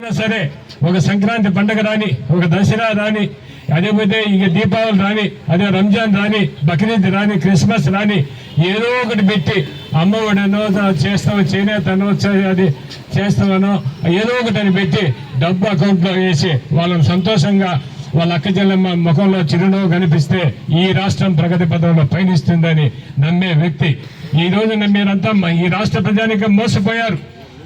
సరే ఒక సంక్రాంతి పండగ రాని ఒక దసరా రాని అదేపోతే ఇక దీపావళి రాని అదే రంజాన్ రాని బక్రీద్ రాని క్రిస్మస్ రాని ఏదో ఒకటి పెట్టి అమ్మఒడనో చేస్తామో చేనేతనో అది చేస్తామనో ఏదో ఒకటి అని పెట్టి డబ్బు అకౌంట్లో వేసి వాళ్ళని సంతోషంగా వాళ్ళ అక్క చెల్లెమ్మ ముఖంలో చిరునవ్వు కనిపిస్తే ఈ రాష్ట్రం ప్రగతి పదంలో పయనిస్తుందని నమ్మే వ్యక్తి. ఈ రోజు మీరంతా ఈ రాష్ట్ర ప్రజానికి మోసపోయారు.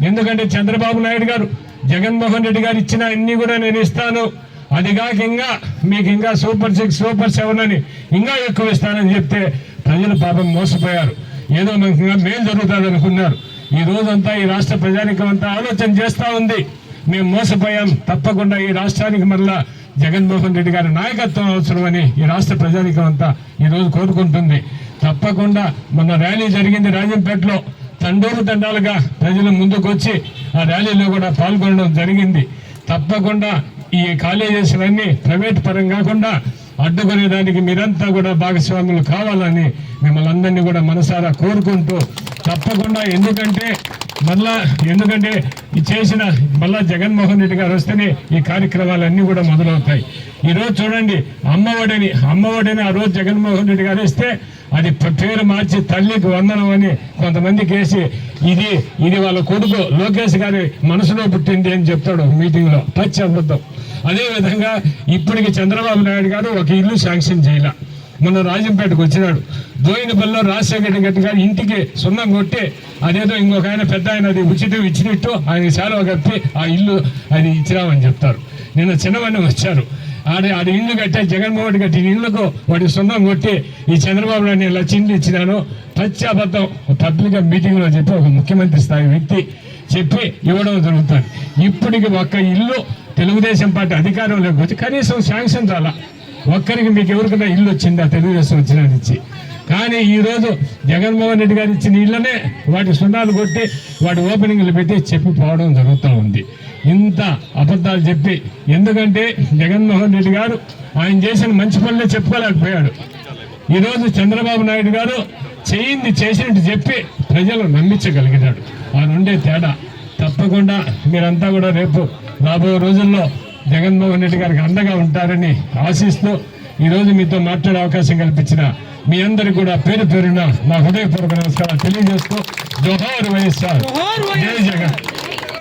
ఎందుకంటే చంద్రబాబు నాయుడు గారు జగన్మోహన్ రెడ్డి గారు ఇచ్చిన అన్ని కూడా నేను ఇస్తాను. అది కాక ఇంకా మీకు ఇంకా సూపర్ సిక్స్ సూపర్ సెవెన్ అని ఇంకా ఎక్కువ ఇస్తానని చెప్తే ప్రజలు పాపం మోసపోయారు. ఏదో మనకి ఇంకా మేలు జరుగుతుంది అనుకున్నారు. ఈ రోజంతా ఈ రాష్ట్ర ప్రజానికం అంతా ఆలోచన చేస్తూ ఉంది. మేము మోసపోయాం. తప్పకుండా ఈ రాష్ట్రానికి మరలా జగన్మోహన్ రెడ్డి గారి నాయకత్వం అవసరమని ఈ రాష్ట్ర ప్రజానికం అంతా ఈ రోజు కోరుకుంటుంది. తప్పకుండా మొన్న ర్యాలీ జరిగింది రాజంపేటలో. తండూరు తండాలుగా ప్రజలు ముందుకు వచ్చి ఆ ర్యాలీలో కూడా పాల్గొనడం జరిగింది. తప్పకుండా ఈ కాలేజెస్ అన్ని ప్రైవేట్ పరం కాకుండా అడ్డుకునేదానికి మీరంతా కూడా భాగస్వాములు కావాలని మిమ్మల్ని అందరినీ కూడా మనసారా కోరుకుంటూ తప్పకుండా ఎందుకంటే మళ్ళా ఎందుకంటే చేసిన మళ్ళా జగన్మోహన్ రెడ్డి గారు వస్తేనే ఈ కార్యక్రమాలన్నీ కూడా మొదలవుతాయి. ఈరోజు చూడండి అమ్మఒడిని అమ్మఒడిని ఆ రోజు జగన్మోహన్ రెడ్డి గారు ఇస్తే అది పేరు మార్చి తల్లికి వందనం అని కొంతమందికి వేసి ఇది ఇది వాళ్ళ కొడుకు లోకేష్ గారి మనసులో పుట్టింది అని చెప్తాడు మీటింగ్లో. పచ్చి అబద్ధం. అదే విధంగా ఇప్పటికి చంద్రబాబు నాయుడు గారు ఒక ఇల్లు శాంక్షన్ చేయాల. మొన్న రాజంపేటకు వచ్చినాడు. దోయినపల్లిలో రాజశేఖర రెడ్డి గారి ఇంటికి సున్నం కొట్టి అదేదో ఇంకొక ఆయన పెద్ద ఆయన అది ఉచితం ఇచ్చినట్టు ఆయన సేలవ కప్పి ఆ ఇల్లు అది ఇచ్చినామని చెప్తారు. నిన్న చిన్నవన్నీ వచ్చారు. ఆడ ఆడ ఇల్లు కట్టే జగన్మోహన్ రెడ్డి కట్టిన ఇళ్ళకు వాడి సున్నం కొట్టి ఈ చంద్రబాబు నాయుడు నేను లచ్చింది ఇచ్చినాను. పచ్చి పబ్లిక్ మీటింగ్లో చెప్పి ఒక ముఖ్యమంత్రి స్థాయి వ్యక్తి చెప్పి ఇవ్వడం జరుగుతుంది. ఇప్పటికి ఒక్క ఇల్లు తెలుగుదేశం పార్టీ అధికారంలోకి వచ్చి కనీసం శాంక్షన్ రాలా ఒక్కరికి మీకు ఎవరికైనా ఇల్లు వచ్చిందా? తెలుగుదేశం వచ్చిన ఇచ్చి కానీ ఈరోజు జగన్మోహన్ రెడ్డి గారు ఇచ్చిన ఇళ్ళనే వాటి సున్నాలు కొట్టి వాటి ఓపెనింగ్లు పెట్టి చెప్పిపోవడం జరుగుతూ ఉంది. ఇంత అబద్ధాలు చెప్పి ఎందుకంటే జగన్మోహన్ రెడ్డి గారు ఆయన చేసిన మంచి పనులే చెప్పుకోలేకపోయాడు. ఈరోజు చంద్రబాబు నాయుడు గారు చేయింది చేసినట్టు చెప్పి ప్రజలు నమ్మించగలిగినాడు. ఆ నుండే తేడా. తప్పకుండా మీరంతా కూడా రేపు రాబోయే రోజుల్లో జగన్మోహన్ రెడ్డి గారికి అండగా ఉంటారని ఆశిస్తూ ఈరోజు మీతో మాట్లాడే అవకాశం కల్పించిన మీ అందరికి కూడా పేరు పేరున నా హృదయపూర్వక నమస్కారాలు తెలియజేస్తూ జోహార్ వైఎస్ఆర్. జై జగన్.